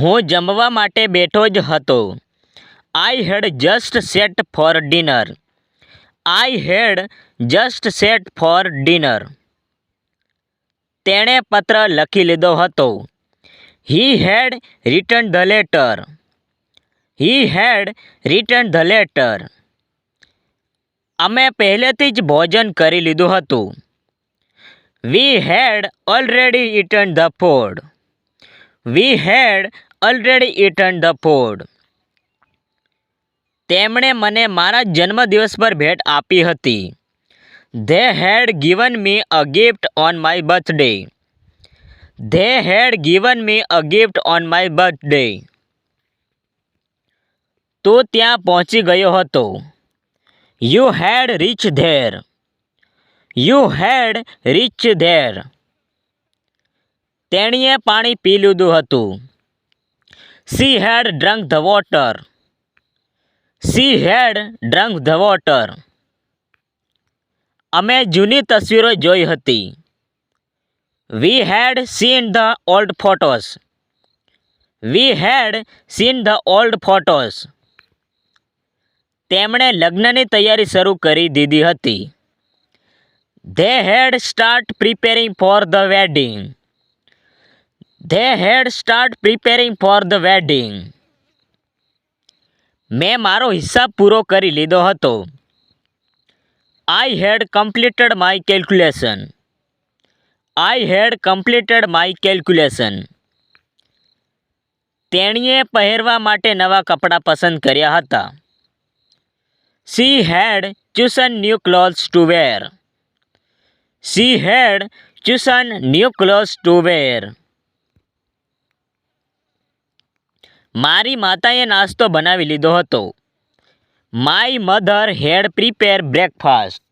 હું જમવા માટે બેઠો જ હતો I had just sat for dinner I had just sat for dinner તેણે પત્ર લખી લીધો હતો he had return the letter he had return the letter અમે પહેલેથી જ ભોજન કરી લીધું હતું we had already eaten the food we had already eaten the food તેમણે મને મારા જન્મદિવસ પર ભેટ આપી હતી they had given me a gift on my birthday they had given me a gift on my birthday તો ત્યાં પહોંચી ગયો હતો you had reach there you had reach there તેણીએ પાણી પી લીધું હતું she had drunk the water she had drunk the water અમે જૂની તસવીરો જોઈ હતી we had seen the old photos we had seen the old photos તેમણે લગ્નની તૈયારી શરૂ કરી દીધી હતી they had start preparing for the wedding They had start preparing for the wedding. મેં મારો હિસાબ પૂરો કરી લીધો હતો I had completed my calculation I had completed my calculation તેણીએ પહેરવા માટે નવા કપડાં પસંદ કર્યા હતા she had chosen new clothes to wear she had chosen new clothes to wear મારી માતાએ નાસ્તો બનાવી લીધો હતો my mother had prepare breakfast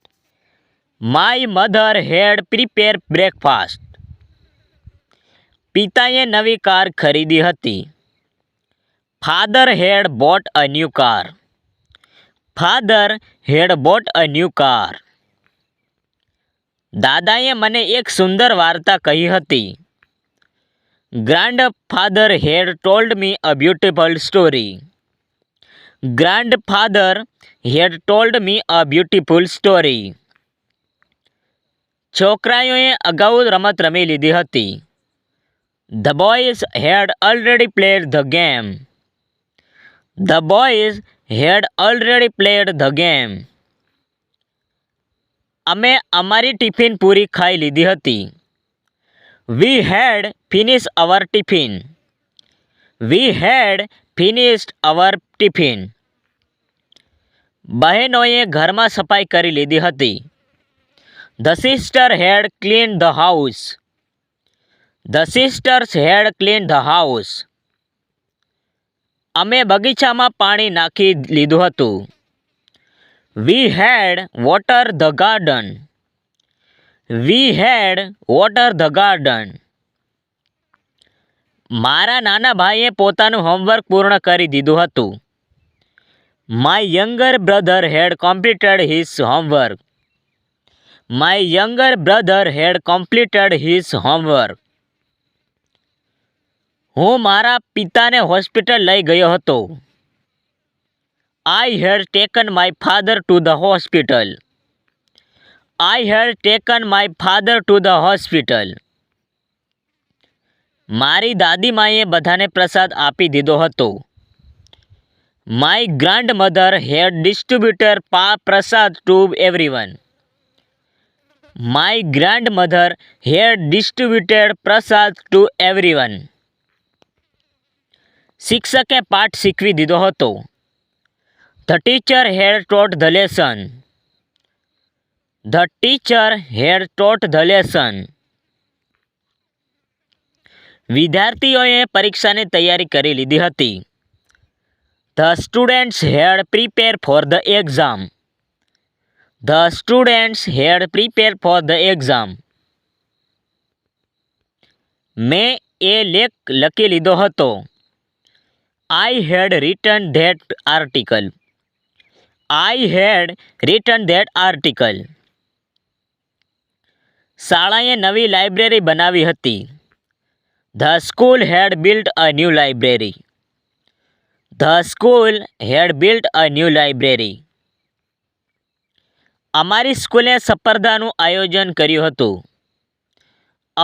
my mother had prepare breakfast પિતાએ નવી કાર ખરીદી હતી father had bought a new car father had bought a new car દાદાએ મને એક સુંદર વાર્તા કહી હતી grandfather had told me a beautiful story. Grandfather had told me a beautiful story. છોકરાઓએ અગાઉ રમત રમી લીધી હતી the boys had already played the game the boys had already played the game અમે અમારી ટિફિન પૂરી ખાઈ લીધી હતી we had finish our tiffin we had finished our tiffin બહેનોએ ઘરમાં સફાઈ કરી લીધી હતી the sister had clean the house the sisters had clean the house અમે બગીચામાં પાણી નાખી લીધું હતું we had water the garden we had water the garden મારા નાના ભાઈએ પોતાનું હોમવર્ક પૂર્ણ કરી દીધું હતું my younger brother had completed his homework my younger brother had completed his homework હું મારા પિતાને હોસ્પિટલ લઈ ગયો હતો I had taken my father to the hospital I had taken my father to the hospital મારી દાદી માએ બધાને પ્રસાદ આપી દીધો હતો my grandmother had distributor પા prasad to everyone my grandmother had distributed prasad to everyone શિક્ષકે પાઠ શીખવી દીધો હતો the teacher had taught the lesson The teacher had taught the lesson. વિદ્યાર્થીઓએ પરીક્ષાની તૈયારી કરી લીધી હતી the students had prepare for the exam the students had prepare for the exam મેં એ લેખ લખી લીધો હતો I had return that article I had return that article શાળાએ નવી લાઇબ્રેરી બનાવી હતી the school had built a new library the school had built a new library અમારી સ્કૂલે સ્પર્ધાનું આયોજન કર્યું હતું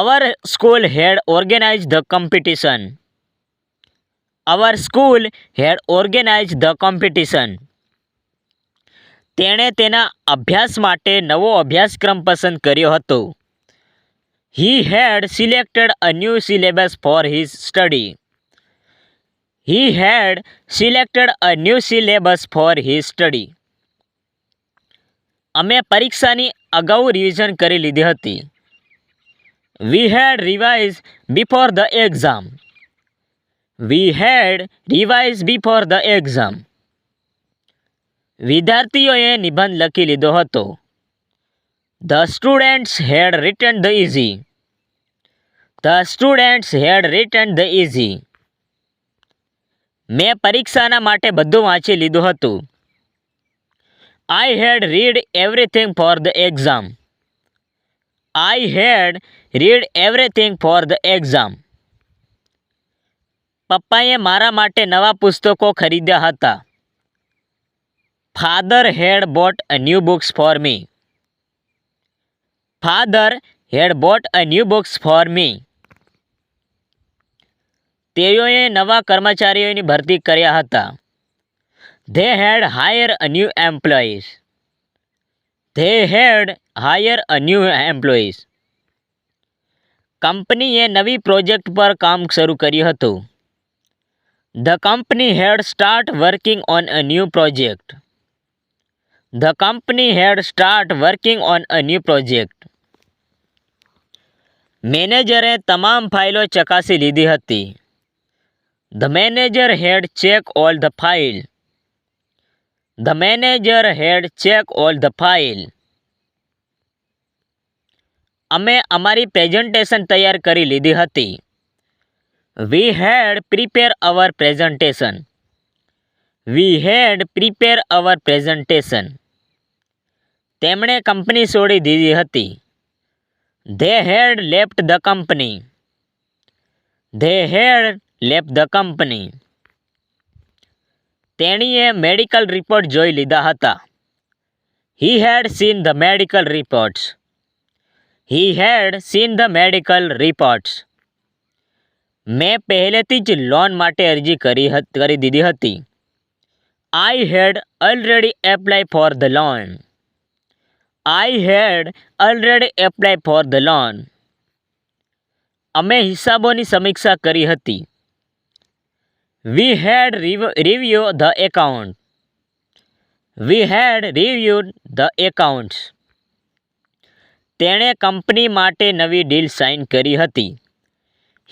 our school had organise the competition our school had organise the competition તેણે તેના અભ્યાસ માટે નવો અભ્યાસક્રમ પસંદ કર્યો હતો He had selected a new syllabus for his study. He had selected a new syllabus for his study. અમે પરીક્ષાની અગાઉ રિવિઝન કરી લીધી હતી we had revise before the exam we had revise before the exam વિદ્યાર્થીઓએ નિબંધ લખી લીધો હતો the students had return the easy the students had return the easy મેં પરીક્ષાના માટે બધું વાંચી લીધું હતું I had read everything for the exam I had read everything for the exam પપ્પાએ મારા માટે નવા પુસ્તકો ખરીદ્યા હતા father had bought a new books for me father had bought a new books for me તેઓએ નવા કર્મચારીઓની ભરતી કર્યા હતા they had hire a new employees they had hire a new employees કંપનીએ નવી પ્રોજેક્ટ પર કામ શરૂ કર્યું હતું the company had start working on a new project the company had start working on a new project મેનેજરે તમામ ફાઇલો ચકાસી લીધી હતી The manager had checked all the file. The manager had checked all the file. અમે અમારી presentation તૈયાર કરી લીધી હતી we had prepare our presentation we had prepare our presentation તેમણે કંપની છોડી દીધી હતી they had left the company they had left the company તેણીએ મેડિકલ રિપોર્ટ જોઈ લીધા હતા he had seen the medical reports he had seen the medical reports મેં પહેલેથી જ લોન માટે અરજી કરી કરી દીધી હતી I had already apply for the loan I had already apply for the loan અમે હિસાબોની સમીક્ષા કરી હતી We had review the account we had review the accounts તેણે કંપની માટે નવી ડીલ સાઇન કરી હતી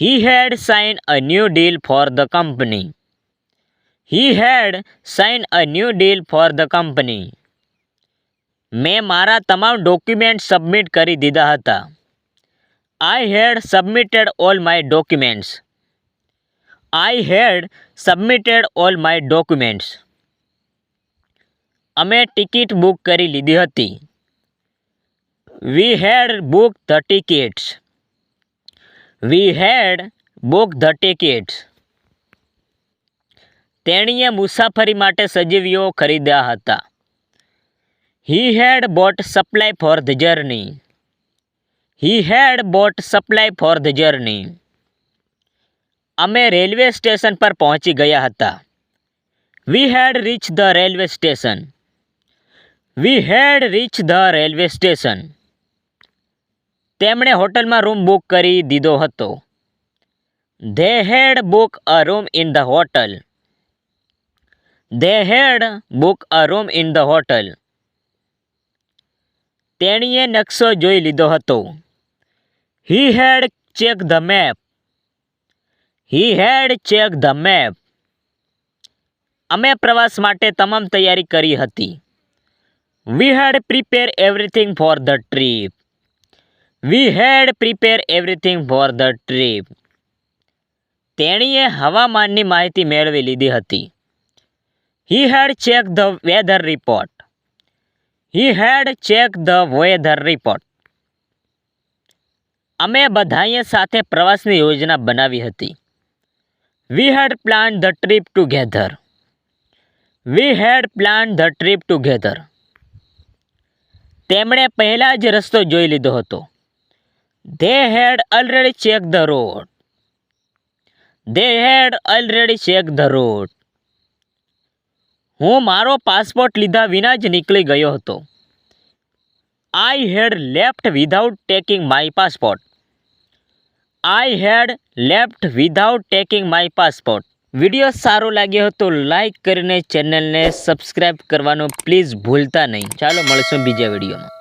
he had sign a new deal for the company he had sign a new deal for the company મેં મારા તમામ document submit કરી દીધા હતા I had submitted all my documents I had submitted all my documents અમે ticket book કરી લીધી હતી we had book the tickets we had book the tickets તેણીએ મુસાફરી માટે સજીવીઓ ખરીદ્યા હતા he had bought supply for the journey he had bought supply for the journey અમે રેલવે સ્ટેશન પર પહોંચી ગયા હતા we had reach the railway station we had reach the railway station તેમણે હોટલમાં રૂમ બુક કરી દીધો હતો they had book a room in the hotel they had book a room in the hotel તેણીએ નકશો જોઈ લીધો હતો he had check the map he had check the map અમે પ્રવાસ માટે તમામ તૈયારી કરી હતી we had prepare everything for the trip we had prepare everything for the trip તેણીએ હવામાનની માહિતી મેળવી લીધી હતી he had check the weather report he had check the weather report અમે બધાએ સાથે પ્રવાસની યોજના બનાવી હતી We had planned the trip together. We had planned the trip together. તેમણે પહેલાં જ રસ્તો જોઈ લીધો હતો they had already check the road they had already check the road હું મારો પાસપોર્ટ લીધા વિના જ નીકળી ગયો હતો I had left without taking my passport I had left without taking my passport video સારો લાગ્યો હતો લાઈક કરીને ચેનલને સબસ્ક્રાઈબ કરવાનું પ્લીઝ ભૂલતા નહીં ચાલો મળશું બીજા વિડીયોમાં